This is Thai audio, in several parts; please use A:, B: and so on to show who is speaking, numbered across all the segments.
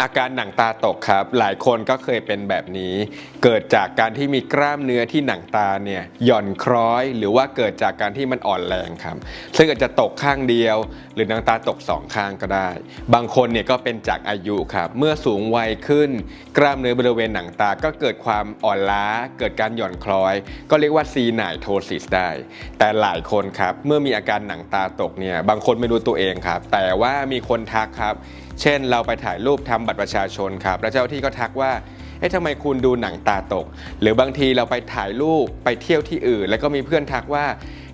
A: อาการหนังตาตกครับ หลายคนก็เคยเป็นแบบนี้ เกิดจากการที่มีกล้ามเนื้อที่หนังตาเนี่ยหย่อนคล้อย หรือว่าเกิดจากการที่มันอ่อนแรงครับ ซึ่งอาจจะตกข้างเดียว หรือหนังตาตกสองข้างก็ได้ บางคนเนี่ยก็เป็นจากอายุครับ เมื่อสูงวัยขึ้น กล้ามเนื้อบริเวณหนังตา ก็เกิดความอ่อนล้า เกิดการหย่อนคล้อย ก็เรียกว่าซีไนโทซิสได้ แต่หลายคนครับเมื่อมีอาการหนังตาตกเนี่ยบางคนไม่รู้ตัวเองครับ แต่ว่ามีคนทักครับ เช่น เราไปถ่ายรูปทำบัตรประชาชนครับ แล้วเจ้าหน้าที่ก็ทักว่าเอ๊ะทำไมคุณดูหนังตาตก หรือบางทีเราไปถ่ายรูปไปเที่ยวที่อื่น แล้วก็มีเพื่อนทักว่า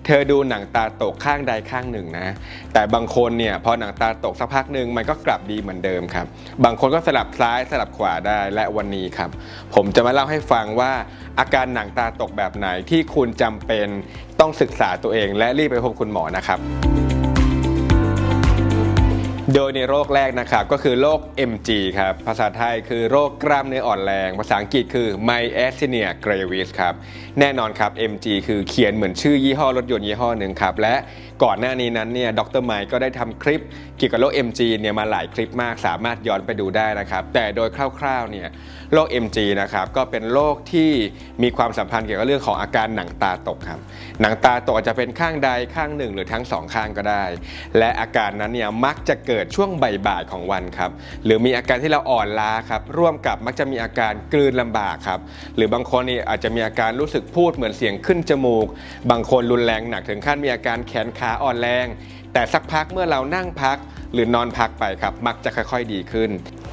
A: เธอดูหนังตาตกข้างใดข้างหนึ่งนะ แต่บางคนเนี่ยพอหนังตาตกสักพักหนึ่งมันก็กลับดีเหมือนเดิมครับ บางคนก็สลับซ้ายสลับขวาได้และวันนี้ครับ ผมจะมาเล่าให้ฟังว่า อาการหนังตาตกแบบไหนที่คุณจำเป็นต้องศึกษาตัวเอง และรีบไปพบคุณหมอนะครับ โดยในโรคแรกนะครับก็คือโรค MG ครับ ภาษาไทยคือโรคกล้ามเนื้ออ่อนแรง ภาษาอังกฤษคือ myasthenia gravis ครับ แน่นอนครับ MG คือเขียนเหมือนชื่อยี่ห้อรถยนต์ยี่ห้อหนึ่งครับ และก่อนหน้านี้นั้นเนี่ยดรไมค์ก็ได้ทำคลิปเกี่ยวกับโรค MG เนี่ยมาหลายคลิปมากสามารถย้อนไปดูได้นะครับ แต่โดยคร่าวๆเนี่ยโรค MG นะครับก็เป็นโรคที่มีความสัมพันธ์เกี่ยวกับเรื่องของอาการหนังตาตกครับ หนังตาตกอาจจะเป็นข้างใดข้างหนึ่ง หรือทั้งสองข้างก็ได้ และอาการนั้นเนี่ยมักจะเกิดิดช่วงบ่ายๆของวันครับหรือมีอาการที่เราอ่อนล้าครับร่วมกับมักจะมีอาการกลืนลำบากครับหรือบางคนนี่อาจจะมีอาการรู้สึกพูดเหมือนเสียงขึ้นจมูก บางคนรุนแรงหนักถึงขั้นมีอาการแขนขาอ่อนแรง แต่สักพักเมื่อเรานั่งพักหรือนอนพักไปครับ มักจะค่อยๆดีขึ้น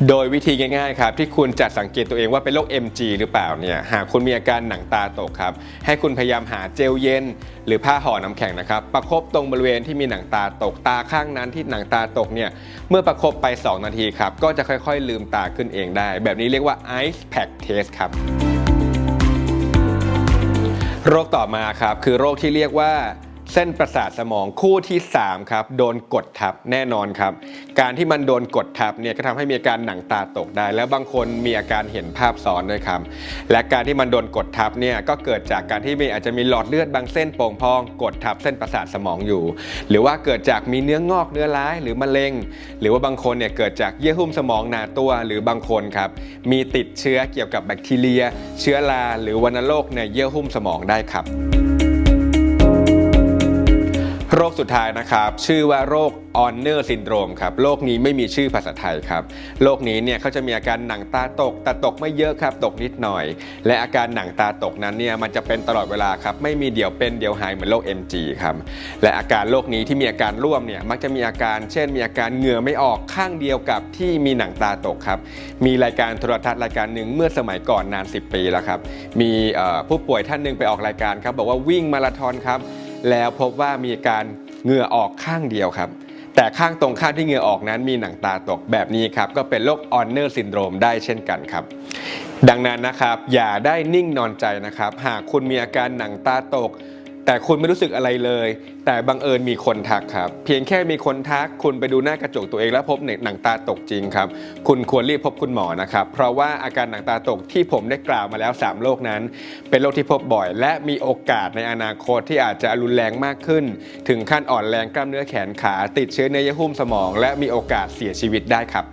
A: โดยวิธีง่ายๆครับ ที่คุณจะสังเกตตัวเองว่าเป็นโรค MG หรือเปล่าเนี่ยหากคุณมีอาการหนังตาตกครับ ให้คุณพยายามหาเจลเย็น หรือผ้าห่อน้ำแข็งนะครับ ประคบตรงบริเวณที่มีหนังตาตกตาข้างนั้นที่หนังตาตกเนี่ยเมื่อประคบไป 2 นาทีครับ ก็จะค่อยๆ ลืมตาขึ้นเองได้ แบบนี้เรียกว่า Ice Pack Test ครับโรคต่อมาครับคือโรคที่เรียกว่า เส้นประสาทสมองคู่ที่ 3 ครับ โดนกดทับแน่นอนครับ การที่มันโดนกดทับเนี่ยก็ทำให้มีอาการหนังตาตกได้ แล้วบางคนมีอาการเห็นภาพซ้อนด้วยครับ และการที่มันโดนกดทับเนี่ยก็เกิดจากการที่มีอาจจะมีหลอดเลือดบางเส้นโป่งพอง กดทับเส้นประสาทสมองอยู่ หรือว่าเกิดจากมีเนื้องอกเนื้อร้ายหรือมะเร็ง หรือว่าบางคนเนี่ยเกิดจากเยื่อหุ้มสมองหนาตัวหรือบางคนครับมีติดเชื้อเกี่ยวกับแบคทีเรีย เชื้อราหรือวัณโรคในเยื่อหุ้มสมองได้ครับ โรคสุดท้ายนะครับ ชื่อว่าโรคออนเนอร์ซินโดรมครับโรคนี้ไม่มีชื่อภาษาไทยครับโรคนี้เนี่ยเขาจะมีอาการหนังตาตกแต่ตกไม่เยอะครับตกนิดหน่อย และอาการหนังตาตกนั้นเนี่ยมันจะเป็นตลอดเวลาครับไม่มีเดี๋ยวเป็นเดี๋ยวหายเหมือนโรค MG ครับและอาการโรคนี้ที่มีอาการร่วมเนี่ยมักจะมีอาการ เช่น มีอาการเหงื่อไม่ออกข้างเดียวกับที่มีหนังตาตกครับมีรายการโทรทัศน์รายการหนึ่งเมื่อสมัยก่อนนาน 10 ปีแล้วครับมีผู้ป่วยท่านหนึ่งไปออกรายการครับบอกว่าวิ่งมาราธอนครับ แล้วพบว่ามีการเหงื่อออกข้างเดียวครับ แต่ข้างตรงข้างที่เหงื่อออกนั้นมีหนังตาตกแบบนี้ครับ ก็เป็นโรคออนเนอร์ซินโดรมได้เช่นกันครับ ดังนั้นนะครับอย่าได้นิ่งนอนใจนะครับ หากคุณมีอาการหนังตาตก แต่คุณไม่รู้สึกอะไรเลย แต่บังเอิญมีคนทักครับ เพียงแค่มีคนทักคุณไปดูหน้ากระจกตัวเองแล้วพบหนังตาตกจริงครับ คุณควรรีบพบคุณหมอนะครับ เพราะว่าอาการหนังตาตกที่ผมได้กล่าวมาแล้ว 3 โรคนั้น เป็นโรคที่พบบ่อย และมีโอกาสในอนาคตที่อาจจะรุนแรงมากขึ้น ถึงขั้นอ่อนแรงกล้ามเนื้อแขนขา ติดเชื้อในเยื่อหุ้มสมอง และมีโอกาสเสียชีวิตได้ครับ